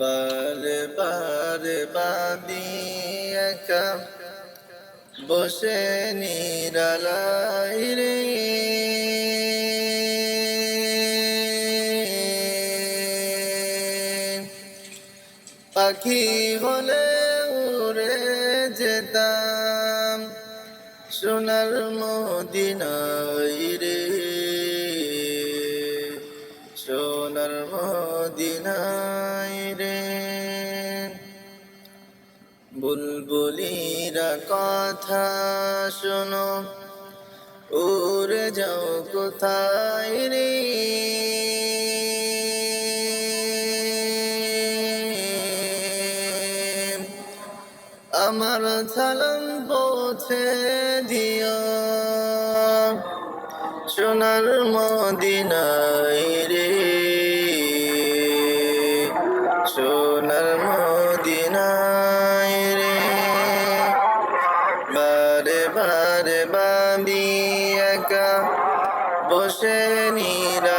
বারে বারে বাদি একা বসে নিরালাই রে। পাখি হলে উড়ে যেতাম সোনার মদিনাই রে। সোনার মদিনাই বুলবুলিরা কথা শোনো। উড়ে যাও কোথায় রে? আমার সালাম পৌঁছে দিও। সোনার মদিনায় রে। বারে বারে ভাবি একা বসে নিরা